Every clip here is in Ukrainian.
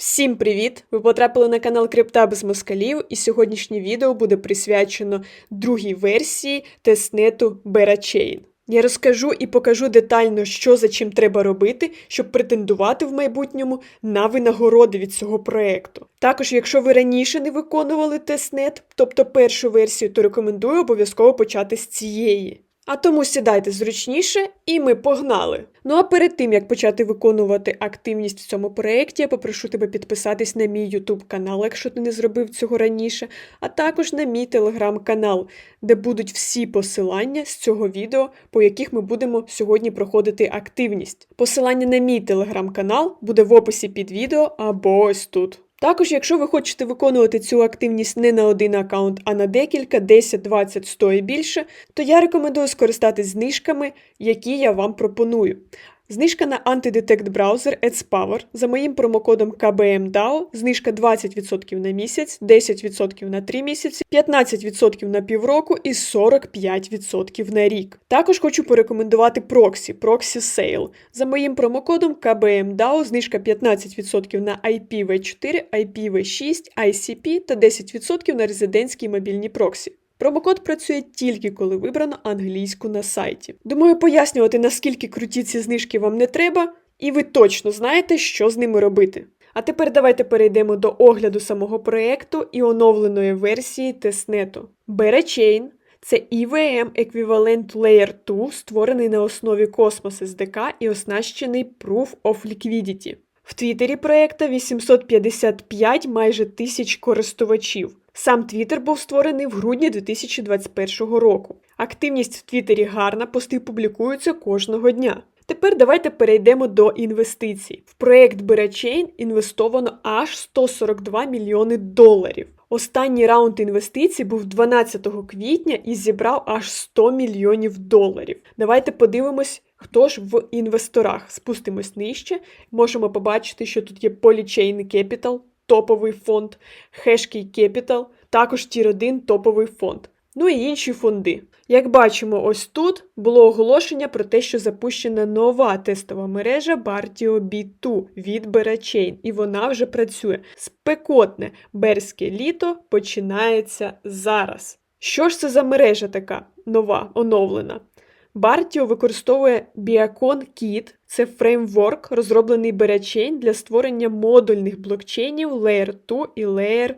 Всім привіт! Ви потрапили на канал Крипта без москалів, і сьогоднішнє відео буде присвячено другій версії тестнету Berachain. Я розкажу і покажу детально, що за чим треба робити, щоб претендувати в майбутньому на винагороди від цього проекту. Також, якщо ви раніше не виконували тестнет, тобто першу версію, то рекомендую обов'язково почати з цієї. А тому сідайте зручніше, і ми погнали. Ну а перед тим як почати виконувати активність в цьому проєкті, я попрошу тебе підписатись на мій YouTube канал, якщо ти не зробив цього раніше, а також на мій телеграм-канал, де будуть всі посилання з цього відео, по яких ми будемо сьогодні проходити активність. Посилання на мій телеграм-канал буде в описі під відео або ось тут. Також, якщо ви хочете виконувати цю активність не на один аккаунт, а на декілька, 10, 20, 100 і більше, то я рекомендую скористатись знижками, які я вам пропоную. Знижка на антидетект браузер AdsPower за моїм промокодом KBMDAO, знижка 20% на місяць, 10% на 3 місяці, 15% на півроку і 45% на рік. Також хочу порекомендувати Proxy, Proxy Sale. За моїм промокодом KBMDAO знижка 15% на IPv4, IPv6, ICP та 10% на резидентські мобільні проксі. Промокод працює тільки коли вибрано англійську на сайті. Думаю, пояснювати, наскільки круті ці знижки вам не треба, і ви точно знаєте, що з ними робити. А тепер давайте перейдемо до огляду самого проєкту і оновленої версії тестнету. Berachain – це EVM еквівалент Layer 2, створений на основі Cosmos SDK і оснащений Proof of Liquidity. В Твіттері проєкта 855 майже тисяч користувачів. Сам Твіттер був створений в грудні 2021 року. Активність в Твіттері гарна, пости публікуються кожного дня. Тепер давайте перейдемо до інвестицій. В проєкт Berachain інвестовано аж 142 мільйони доларів. Останній раунд інвестицій був 12 квітня і зібрав аж 100 мільйонів доларів. Давайте подивимось, хто ж в інвесторах. Спустимось нижче. Можемо побачити, що тут є Polychain Capital, топовий фонд, Hashkey Capital, також Tier 1 топовий фонд. Ну і інші фонди. Як бачимо, ось тут було оголошення про те, що запущена нова тестова мережа Bartio B2 від Berachain, і вона вже працює. Спекотне берське літо починається зараз. Що ж це за мережа така нова, оновлена? Bartio використовує Beacon Kit, це фреймворк, розроблений Berachain для створення модульних блокчейнів Layer 2 і Layer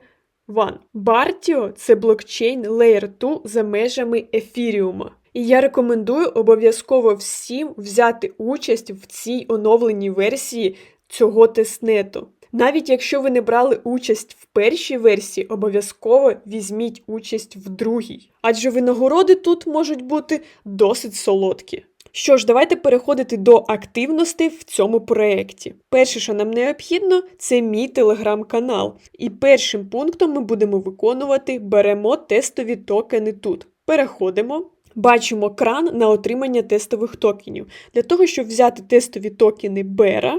1. Bartio – це блокчейн Layer 2 за межами Ефіріума. І я рекомендую обов'язково всім взяти участь в цій оновленій версії цього тестнету. Навіть якщо ви не брали участь в першій версії, обов'язково візьміть участь в другій. Адже винагороди тут можуть бути досить солодкі. Що ж, давайте переходити до активностей в цьому проєкті. Перше, що нам необхідно, це мій телеграм-канал. І першим пунктом ми будемо виконувати беремо тестові токени тут. Переходимо. Бачимо кран на отримання тестових токенів. Для того, щоб взяти тестові токени Bera,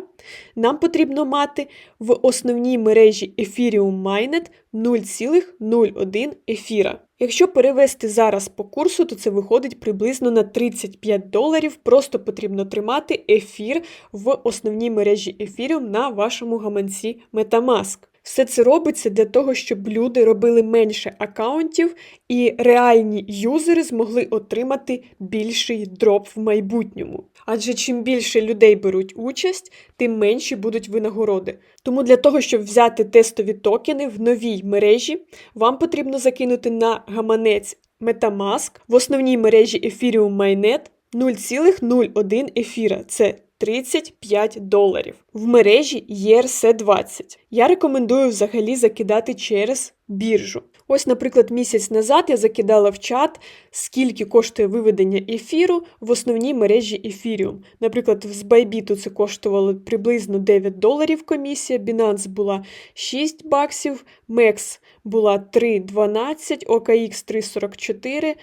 нам потрібно мати в основній мережі Ethereum Mainnet 0,01 ефіра. Якщо перевести зараз по курсу, то це виходить приблизно на 35 доларів. Просто потрібно тримати ефір в основній мережі Ethereum на вашому гаманці Metamask. Все це робиться для того, щоб люди робили менше аккаунтів і реальні юзери змогли отримати більший дроп в майбутньому. Адже чим більше людей беруть участь, тим менші будуть винагороди. Тому для того, щоб взяти тестові токени в новій мережі, вам потрібно закинути на гаманець Metamask в основній мережі Ethereum Mainnet 0,01 ефіра. Це 35 доларів. В мережі ERC20. Я рекомендую взагалі закидати через біржу. Ось, наприклад, місяць назад я закидала в чат, скільки коштує виведення ефіру в основній мережі Ethereum. Наприклад, з Bybit це коштувало приблизно 9 доларів комісія, Binance була 6 баксів, MEX була 3,12, OKX 3,44,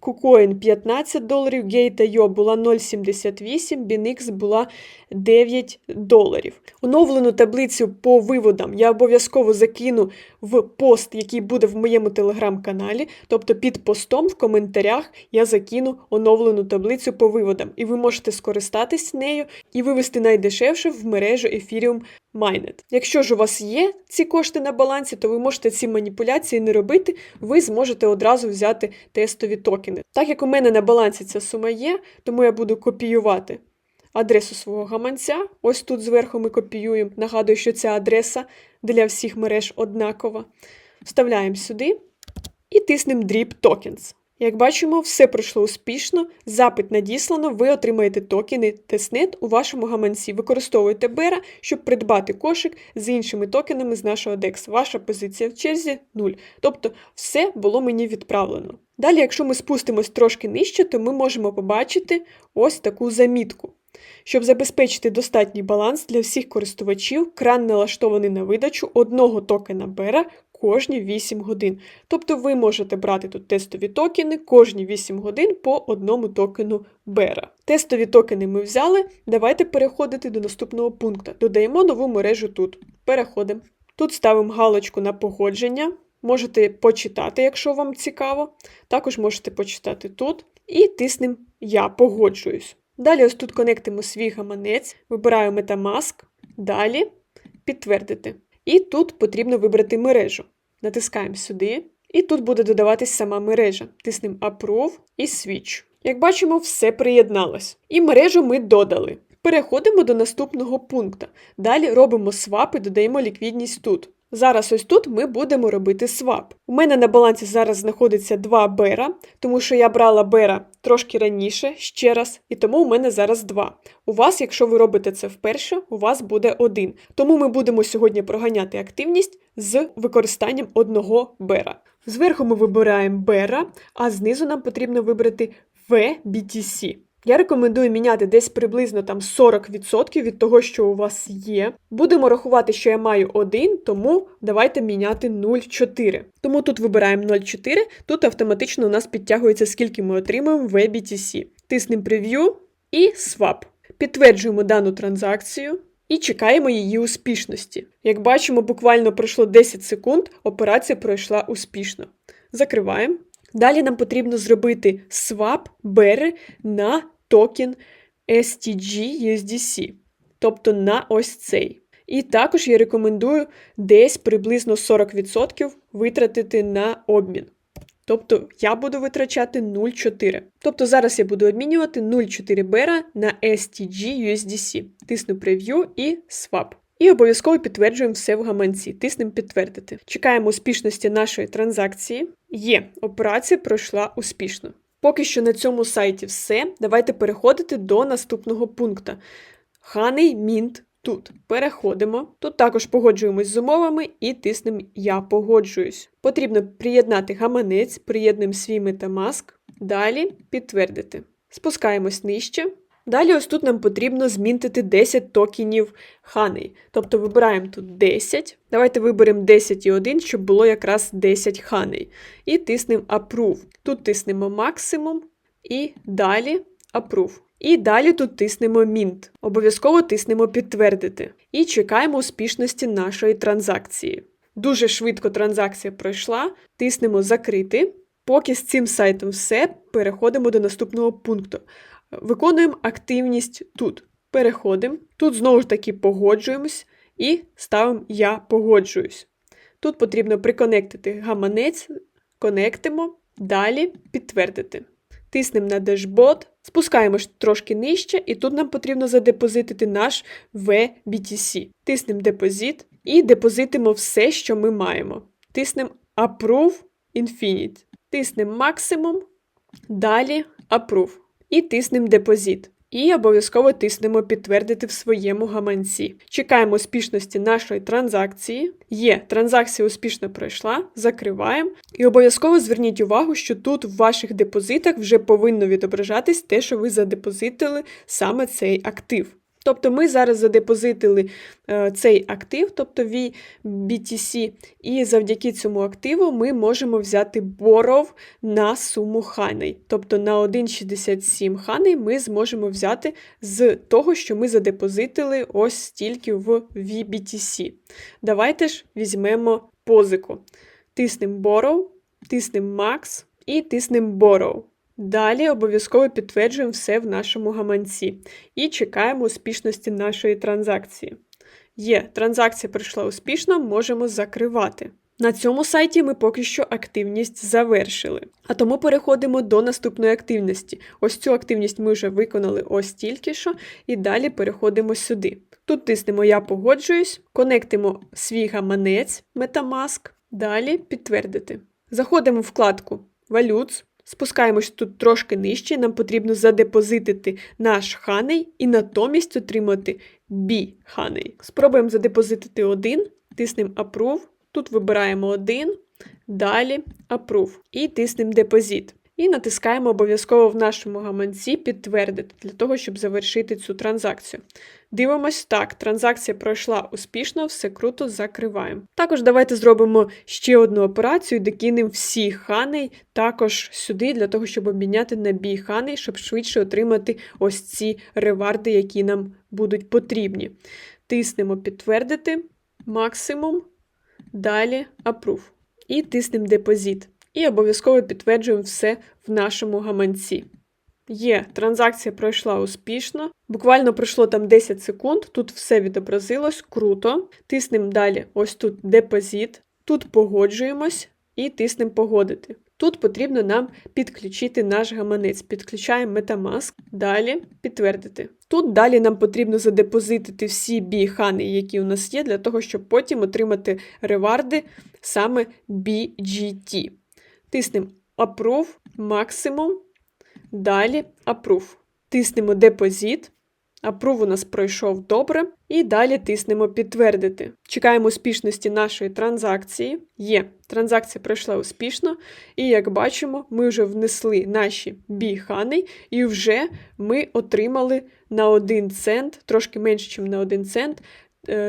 KuCoin 15 доларів, Gate.io була 0,78, BinX була 9 доларів. Оновлену таблицю по виводам я обов'язково закину в пост, який буде в моєму телеграм-каналі. Тобто під постом в коментарях я закину оновлену таблицю по виводам, і ви можете скористатись нею і вивести найдешевше в мережу Ethereum Майнет. Якщо ж у вас є ці кошти на балансі, то ви можете ці маніпуляції не робити, ви зможете одразу взяти тестові токени. Так як у мене на балансі ця сума є, тому я буду копіювати адресу свого гаманця. Ось тут зверху ми копіюємо. Нагадую, що ця адреса для всіх мереж однакова. Вставляємо сюди і тиснемо Drip Tokens. Як бачимо, все пройшло успішно, запит надіслано, ви отримаєте токени Testnet у вашому гаманці. Використовуйте Бера, щоб придбати кошик з іншими токенами з нашого DEX. Ваша позиція в черзі 0. Тобто все було мені відправлено. Далі, якщо ми спустимось трошки нижче, то ми можемо побачити ось таку замітку. Щоб забезпечити достатній баланс для всіх користувачів, кран налаштований на видачу одного токена Бера кожні 8 годин. Тобто ви можете брати тут тестові токени кожні 8 годин по одному токену Бера. Тестові токени ми взяли. Давайте переходити до наступного пункту. Додаємо нову мережу тут. Переходимо. Тут ставимо галочку на погодження. Можете почитати, якщо вам цікаво. Також можете почитати тут. І тиснемо Я погоджуюсь. Далі ось тут конектимо свій гаманець, вибираю Metamask. Далі підтвердити. І тут потрібно вибрати мережу. Натискаємо сюди, і тут буде додаватись сама мережа. Тиснемо Approve і Switch. Як бачимо, все приєдналось. І мережу ми додали. Переходимо до наступного пункту. Далі робимо свап і додаємо ліквідність тут. Зараз ось тут ми будемо робити свап. У мене на балансі зараз знаходиться два бера, тому що я брала бера трошки раніше, ще раз, і тому у мене зараз два. У вас, якщо ви робите це вперше, у вас буде один. Тому ми будемо сьогодні проганяти активність з використанням одного бера. Зверху ми вибираємо бера, а знизу нам потрібно вибрати VBTC. Я рекомендую міняти десь приблизно там 40% від того, що у вас є. Будемо рахувати, що я маю 1, тому давайте міняти 0,4. Тому тут вибираємо 0,4, тут автоматично у нас підтягується, скільки ми отримаємо в BTC. Тиснемо Preview і Swap. Підтверджуємо дану транзакцію. І чекаємо її успішності. Як бачимо, буквально пройшло 10 секунд, операція пройшла успішно. Закриваємо. Далі нам потрібно зробити swap BER на токен STG USDC, тобто на ось цей. І також я рекомендую десь приблизно 40% витратити на обмін. Тобто я буду витрачати 0,4. Тобто зараз я буду обмінювати 0,4 бера на STG USDC. Тисну Preview і Swap. І обов'язково підтверджуємо все в гаманці. Тиснемо підтвердити. Чекаємо успішності нашої транзакції. Є, операція пройшла успішно. Поки що на цьому сайті все. Давайте переходити до наступного пункту. Ханий Мінт тут. Переходимо. Тут також погоджуємось з умовами і тиснемо Я погоджуюсь. Потрібно приєднати гаманець, приєднуємо свій Metamask. Далі підтвердити. Спускаємось нижче. Далі, ось тут нам потрібно змінтити 10 токенів ханей. Тобто вибираємо тут 10. Давайте виберемо 10 і 1, щоб було якраз 10 ханей. І тиснемо Approve. Тут тиснемо максимум. І далі Approve. І далі тут тиснемо Mint. Обов'язково тиснемо підтвердити. І чекаємо успішності нашої транзакції. Дуже швидко транзакція пройшла. Тиснемо Закрити. Поки з цим сайтом все, переходимо до наступного пункту. Виконуємо активність тут. Переходимо. Тут знову ж таки погоджуємось і ставимо Я погоджуюсь. Тут потрібно приконектити гаманець, конектимо, далі підтвердити. Тиснемо на дешбот, спускаємось трошки нижче, і тут нам потрібно задепозитити наш VBTC. Тиснемо депозит і депозитимо все, що ми маємо. Тиснемо Approve Infinite. Тиснемо максимум, далі Approve і тиснемо депозит. І обов'язково тиснемо підтвердити в своєму гаманці. Чекаємо успішності нашої транзакції. Є, транзакція успішно пройшла, закриваємо. І обов'язково зверніть увагу, що тут в ваших депозитах вже повинно відображатись те, що ви задепозитили саме цей актив. Тобто ми зараз задепозитили е, цей актив, тобто VBTC, і завдяки цьому активу ми можемо взяти боров на суму ханей. Тобто на 1,67 ханей ми зможемо взяти з того, що ми задепозитили ось стільки в VBTC. Давайте ж візьмемо позику. Тиснемо borrow, тиснемо max і тиснемо borrow. Далі обов'язково підтверджуємо все в нашому гаманці і чекаємо успішності нашої транзакції. Є, транзакція пройшла успішно, можемо закривати. На цьому сайті ми поки що активність завершили. А тому переходимо до наступної активності. Ось цю активність ми вже виконали ось тільки що, і далі переходимо сюди. Тут тиснемо Я погоджуюсь, конектимо свій гаманець Metamask, далі підтвердити. Заходимо в вкладку Валютс. Спускаємось тут трошки нижче, нам потрібно задепозитити наш ханей і натомість отримати бі ханей. Спробуємо задепозитити один, тиснемо Approve, тут вибираємо один, далі Approve і тиснемо депозит. І натискаємо обов'язково в нашому гаманці підтвердити для того, щоб завершити цю транзакцію. Дивимось так, транзакція пройшла успішно, все круто, закриваємо. Також давайте зробимо ще одну операцію, де кинемо всі ханей також сюди, для того, щоб обміняти на бій ханей, щоб швидше отримати ось ці реварди, які нам будуть потрібні. Тиснемо підтвердити, максимум, далі approve. І тиснемо депозит. І обов'язково підтверджуємо все в нашому гаманці. Є, транзакція пройшла успішно. Буквально пройшло там 10 секунд, тут все відобразилось, круто. Тиснемо далі ось тут депозит, тут погоджуємось і тиснемо погодити. Тут потрібно нам підключити наш гаманець. Підключаємо Metamask, далі підтвердити. Тут далі нам потрібно задепозитити всі бі-хани, які у нас є, для того, щоб потім отримати реварди саме BGT. Тиснемо Approve, максимум. Далі Approve. Тиснемо депозит. Approve у нас пройшов добре. І далі тиснемо підтвердити. Чекаємо успішності нашої транзакції. Є, транзакція пройшла успішно. І як бачимо, ми вже внесли наші біхани, і вже ми отримали на 1 цент, трошки менше, ніж на 1 цент,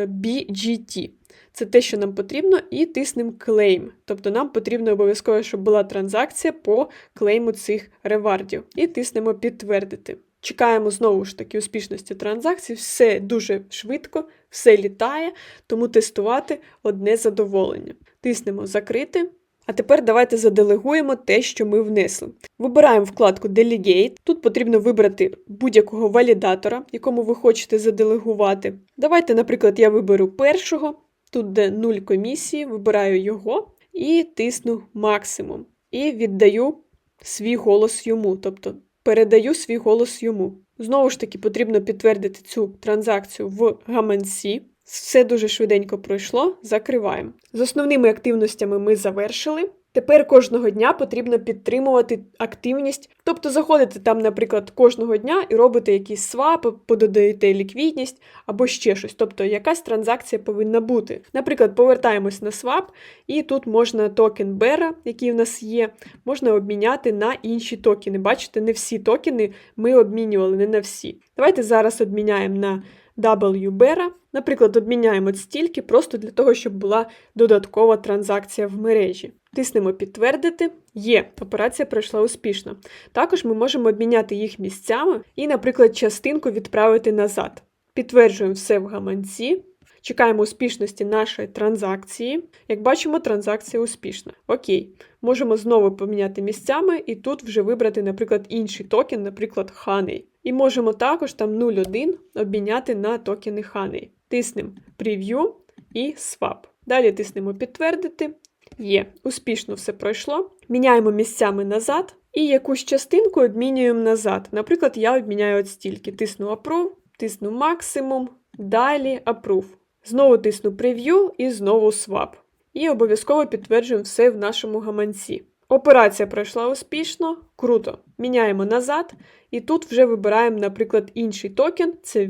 BGT. Це те, що нам потрібно, і тиснемо клейм. Тобто нам потрібно обов'язково, щоб була транзакція по клейму цих ревардів. І тиснемо підтвердити. Чекаємо знову ж таки успішності транзакцій, все дуже швидко, все літає, тому тестувати одне задоволення. Тиснемо закрити. А тепер давайте заделегуємо те, що ми внесли. Вибираємо вкладку Delegate. Тут потрібно вибрати будь-якого валідатора, якому ви хочете заделегувати. Давайте, наприклад, я виберу першого. Тут де 0 комісії, вибираю його і тисну максимум. І віддаю свій голос йому, тобто передаю свій голос йому. Знову ж таки, потрібно підтвердити цю транзакцію в гаманці. Все дуже швиденько пройшло, закриваємо. З основними активностями ми завершили. Тепер кожного дня потрібно підтримувати активність, тобто заходите там, наприклад, кожного дня і робите якийсь свап, подаєте ліквідність або ще щось. Тобто якась транзакція повинна бути. Наприклад, повертаємось на свап, і тут можна токен Бера, який в нас є, можна обміняти на інші токени. Бачите, не всі токени ми обмінювали, не на всі. Давайте зараз обміняємо на WBERA. Наприклад, обміняємо стільки просто для того, щоб була додаткова транзакція в мережі. Тиснемо підтвердити. Є, операція пройшла успішно. Також ми можемо обміняти їх місцями і, наприклад, частинку відправити назад. Підтверджуємо все в гаманці. Чекаємо успішності нашої транзакції. Як бачимо, транзакція успішна. Окей, можемо знову поміняти місцями і тут вже вибрати, наприклад, інший токен, наприклад, Honey. І можемо також там 0,1 обміняти на токени Honey. Тиснемо Preview і Swap. Далі тиснемо підтвердити. Є, успішно все пройшло. Міняємо місцями назад і якусь частинку обмінюємо назад. Наприклад, я обміняю от стільки. Тисну Approve, тисну максимум, далі Approve. Знову тисну Preview і знову Swap. І обов'язково підтверджуємо все в нашому гаманці. Операція пройшла успішно, круто. Міняємо назад, і тут вже вибираємо, наприклад, інший токен це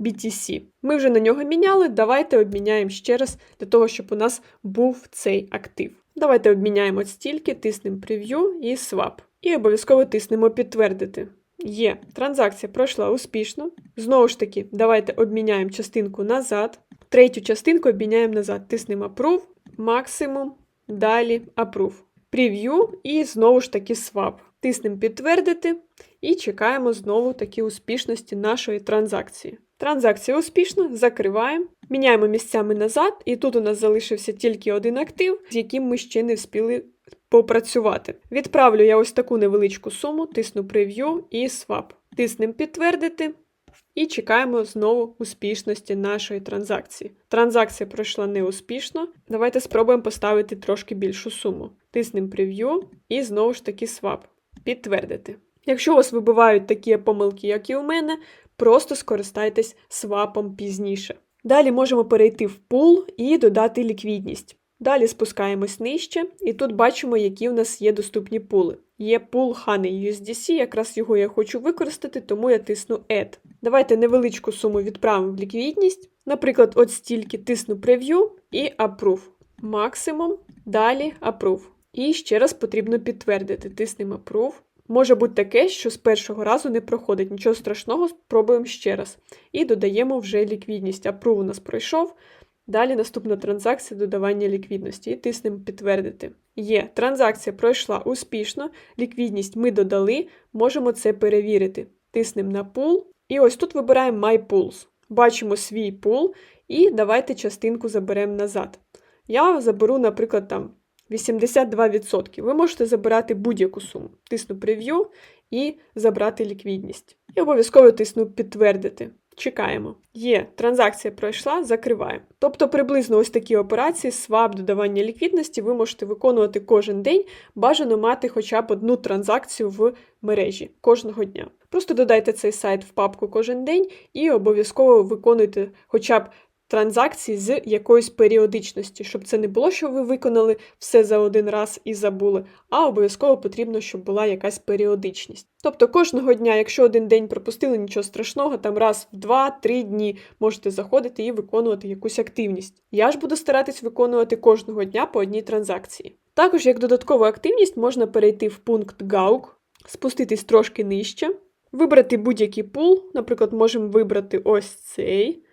VBTC. Ми вже на нього міняли. Давайте обміняємо ще раз для того, щоб у нас був цей актив. Давайте обміняємо стільки, тиснемо Preview і Swap. І обов'язково тиснемо підтвердити. Є, транзакція пройшла успішно. Знову ж таки, давайте обміняємо частинку назад. Третю частинку обміняємо назад. Тиснемо Approve, максимум, далі Approve. Preview і знову ж таки Swap. Тиснемо підтвердити і чекаємо знову такі успішності нашої транзакції. Транзакція успішна, закриваємо, міняємо місцями назад, і тут у нас залишився тільки один актив, з яким ми ще не вспіли попрацювати. Відправлю я ось таку невеличку суму, тисну Preview і Swap. Тиснемо підтвердити. І чекаємо знову успішності нашої транзакції. Транзакція пройшла неуспішно. Давайте спробуємо поставити трошки більшу суму. Тиснемо прев'ю і знову ж таки свап. Підтвердити. Якщо у вас вибивають такі помилки, як і у мене, просто скористайтесь свапом пізніше. Далі можемо перейти в пул і додати ліквідність. Далі спускаємось нижче, і тут бачимо, які у нас є доступні пули. Є пул Honey USDC, якраз його я хочу використати, тому я тисну Add. Давайте невеличку суму відправимо в ліквідність. Наприклад, от стільки тисну Preview і Approve. Максимум, далі Approve. І ще раз потрібно підтвердити. Тиснемо Approve. Може бути таке, що з першого разу не проходить. Нічого страшного, спробуємо ще раз. І додаємо вже ліквідність. Approve у нас пройшов. Далі наступна транзакція додавання ліквідності і тиснемо підтвердити. Є, транзакція пройшла успішно, ліквідність ми додали, можемо це перевірити. Тиснемо на пул, і ось тут вибираємо My Pools. Бачимо свій пул, і давайте частинку заберемо назад. Я заберу, наприклад, там 82%. Ви можете забирати будь-яку суму. Тисну прев'ю і забрати ліквідність. І обов'язково тисну підтвердити. Чекаємо. Є, транзакція пройшла, закриваємо. Тобто приблизно ось такі операції, свап, додавання ліквідності, ви можете виконувати кожен день, бажано мати хоча б одну транзакцію в мережі кожного дня. Просто додайте цей сайт в папку кожен день і обов'язково виконуйте хоча б транзакції з якоюсь періодичності, щоб це не було, що ви виконали все за один раз і забули, а обов'язково потрібно, щоб була якась періодичність. Тобто кожного дня, якщо один день пропустили, нічого страшного, там раз в 2-3 дні можете заходити і виконувати якусь активність. Я ж буду старатись виконувати кожного дня по одній транзакції. Також, як додаткову активність, можна перейти в пункт Гаук, спуститись трошки нижче, вибрати будь-який пул, наприклад, можемо вибрати ось цей.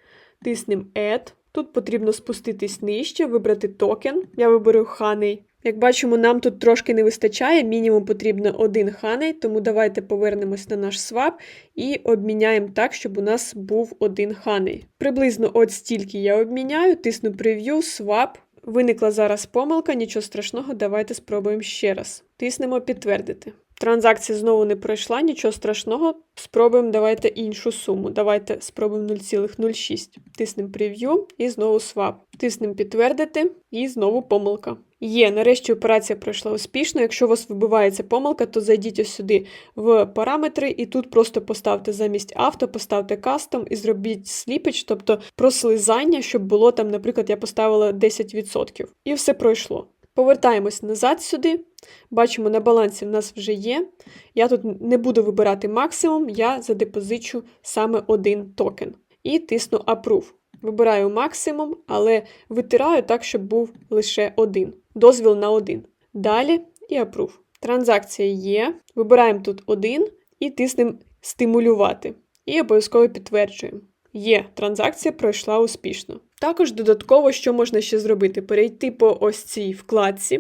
Тиснемо Add. Тут потрібно спуститись нижче, вибрати токен. Я виберу Honey. Як бачимо, нам тут трошки не вистачає, мінімум потрібно один Honey, тому давайте повернемось на наш свап і обміняємо так, щоб у нас був один Honey. Приблизно от стільки я обміняю, тисну Preview, Swap. Виникла зараз помилка, нічого страшного, давайте спробуємо ще раз. Тиснемо підтвердити. Транзакція знову не пройшла, нічого страшного. Спробуємо давайте іншу суму. Давайте спробуємо 0,06. Тиснемо прев'ю і знову свап. Тиснемо підтвердити і знову помилка. Є, нарешті операція пройшла успішно. Якщо у вас вибивається помилка, то зайдіть ось сюди в параметри і тут просто поставте замість авто, поставте кастом і зробіть сліпіч, тобто прослизання, щоб було там, наприклад, я поставила 10%. І все пройшло. Повертаємось назад сюди. Бачимо, на балансі в нас вже є. Я тут не буду вибирати максимум, я задепозичу саме один токен. І тисну Approve. Вибираю максимум, але витираю так, щоб був лише один. Дозвіл на один. Далі і Approve. Транзакція є. Вибираємо тут один і тиснемо стимулювати. І обов'язково підтверджуємо. Є, транзакція пройшла успішно. Також додатково, що можна ще зробити? Перейти по ось цій вкладці,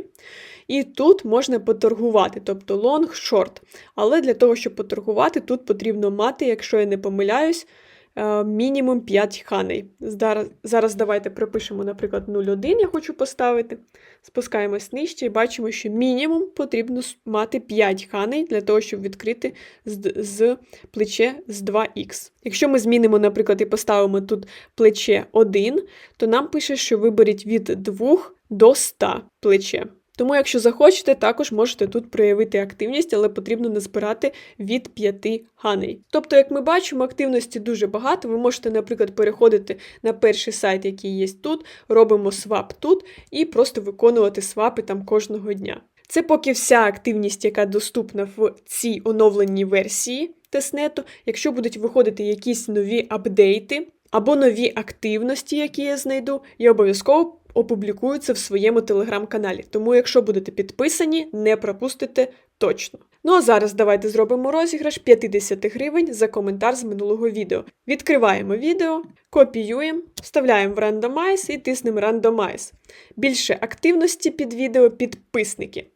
і тут можна поторгувати, тобто short. Але для того, щоб поторгувати, тут потрібно мати, якщо я не помиляюсь, мінімум 5 ханей. Зараз, зараз давайте пропишемо, наприклад, 0,1 я хочу поставити. Спускаємось нижче і бачимо, що мінімум потрібно мати 5 ханей для того, щоб відкрити з, з плече з 2х. Якщо ми змінимо, наприклад, і поставимо тут плече 1, то нам пише, що виберіть від 2 до 100 плече. Тому, якщо захочете, також можете тут проявити активність, але потрібно назбирати від 5 ганей. Тобто, як ми бачимо, активності дуже багато. Ви можете, наприклад, переходити на перший сайт, який є тут, робимо свап тут, і просто виконувати свапи там кожного дня. Це поки вся активність, яка доступна в цій оновленій версії тестнету. Якщо будуть виходити якісь нові апдейти, або нові активності, які я знайду, я обов'язково опублікую це в своєму телеграм-каналі. Тому, якщо будете підписані, не пропустите точно. Ну а зараз давайте зробимо розіграш 50 гривень за коментар з минулого відео. Відкриваємо відео, копіюємо, вставляємо в Randomize і тиснемо Randomize. Більше активності під відео підписники.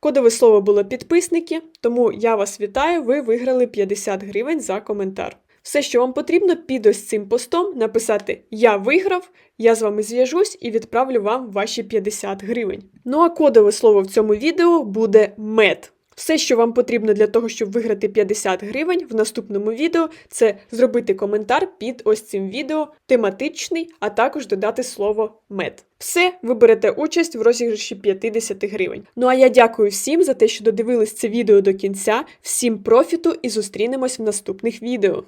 Кодове слово було підписники, тому я вас вітаю, ви виграли 50 гривень за коментар. Все, що вам потрібно, під ось цим постом написати Я виграв, я з вами зв'яжусь і відправлю вам ваші 50 гривень. Ну а кодове слово в цьому відео буде мед. Все, що вам потрібно для того, щоб виграти 50 гривень в наступному відео, це зробити коментар під ось цим відео, тематичний, а також додати слово мед. Все, ви берете участь в розіграші 50 гривень. Ну а я дякую всім за те, що додивились це відео до кінця. Всім профіту і зустрінемось в наступних відео.